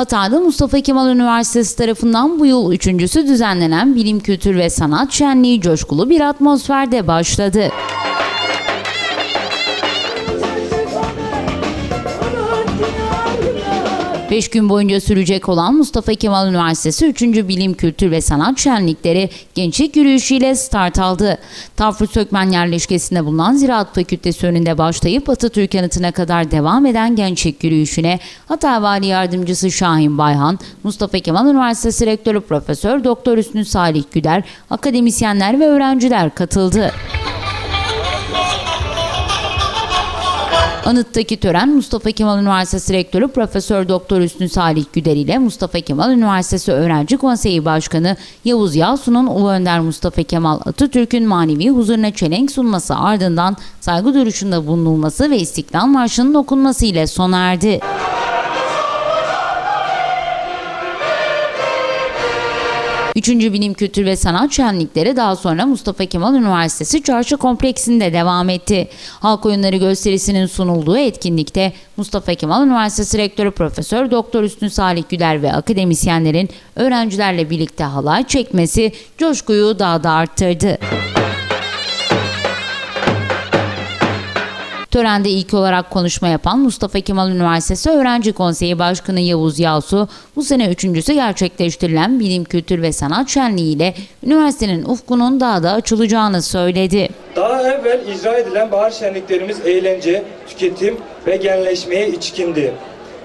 Hatay'da Mustafa Kemal Üniversitesi tarafından bu yıl üçüncüsü düzenlenen Bilim, Kültür ve Sanat Şenliği coşkulu bir atmosferde başladı. Beş gün boyunca sürecek olan Mustafa Kemal Üniversitesi 3. Bilim, Kültür ve Sanat Şenlikleri gençlik yürüyüşüyle start aldı. Tafrı Sökmen yerleşkesinde bulunan Ziraat Fakültesi önünde başlayıp Atatürk anıtına kadar devam eden gençlik yürüyüşüne Hatay Vali Yardımcısı Şahin Bayhan, Mustafa Kemal Üniversitesi Rektörü Profesör Doktor Hüsnü Salih Güder, akademisyenler ve öğrenciler katıldı. Anıttaki tören Mustafa Kemal Üniversitesi Rektörü Profesör Doktor Hüsnü Salih Güder ile Mustafa Kemal Üniversitesi Öğrenci Konseyi Başkanı Yavuz Yağsu'nun Ulu Önder Mustafa Kemal Atatürk'ün manevi huzuruna çelenk sunması ardından saygı duruşunda bulunulması ve İstiklal Marşı'nın okunması ile sona erdi. Üçüncü Bilim Kültür ve Sanat Şenlikleri daha sonra Mustafa Kemal Üniversitesi Çarşı Kompleksinde devam etti. Halk oyunları gösterisinin sunulduğu etkinlikte Mustafa Kemal Üniversitesi Rektörü Profesör Doktor Üstün Salih Güler ve akademisyenlerin öğrencilerle birlikte halay çekmesi coşkuyu daha da arttırdı. Törende ilk olarak konuşma yapan Mustafa Kemal Üniversitesi Öğrenci Konseyi Başkanı Yavuz Yavsu, bu sene üçüncüsü gerçekleştirilen Bilim, Kültür ve Sanat Şenliği ile üniversitenin ufkunun daha da açılacağını söyledi. Daha evvel icra edilen bahar şenliklerimiz eğlence, tüketim ve genleşmeye içkindi.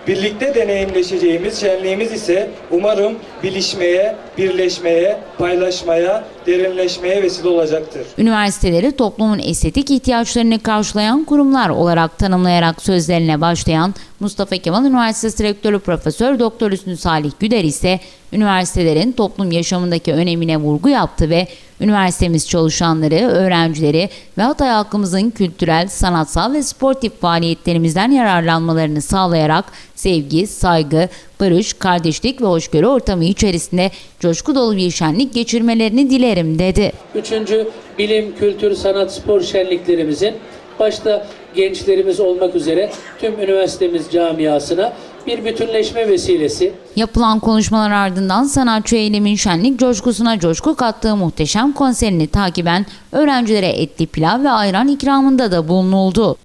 Birlikte deneyimleşeceğimiz şenliğimiz ise umarım bilişmeye, birleşmeye, paylaşmaya, derinleşmeye vesile olacaktır. Üniversiteleri toplumun estetik ihtiyaçlarını karşılayan kurumlar olarak tanımlayarak sözlerine başlayan Mustafa Kemal Üniversitesi Rektörü Profesör Doktor Hüsnü Salih Güder ise üniversitelerin toplum yaşamındaki önemine vurgu yaptı ve üniversitemiz çalışanları, öğrencileri ve Hatay halkımızın kültürel, sanatsal ve sportif faaliyetlerimizden yararlanmalarını sağlayarak sevgi, saygı, barış, kardeşlik ve hoşgörü ortamı içerisinde coşku dolu bir şenlik geçirmelerini dilerim dedi. Üçüncü bilim, kültür, sanat, spor şenliklerimizin başta gençlerimiz olmak üzere tüm üniversitemiz camiasına bir bütünleşme vesilesi. Yapılan konuşmalar ardından sanatçı eylemin şenlik coşkusuna coşku kattığı muhteşem konserini takiben öğrencilere etli pilav ve ayran ikramında da bulunuldu.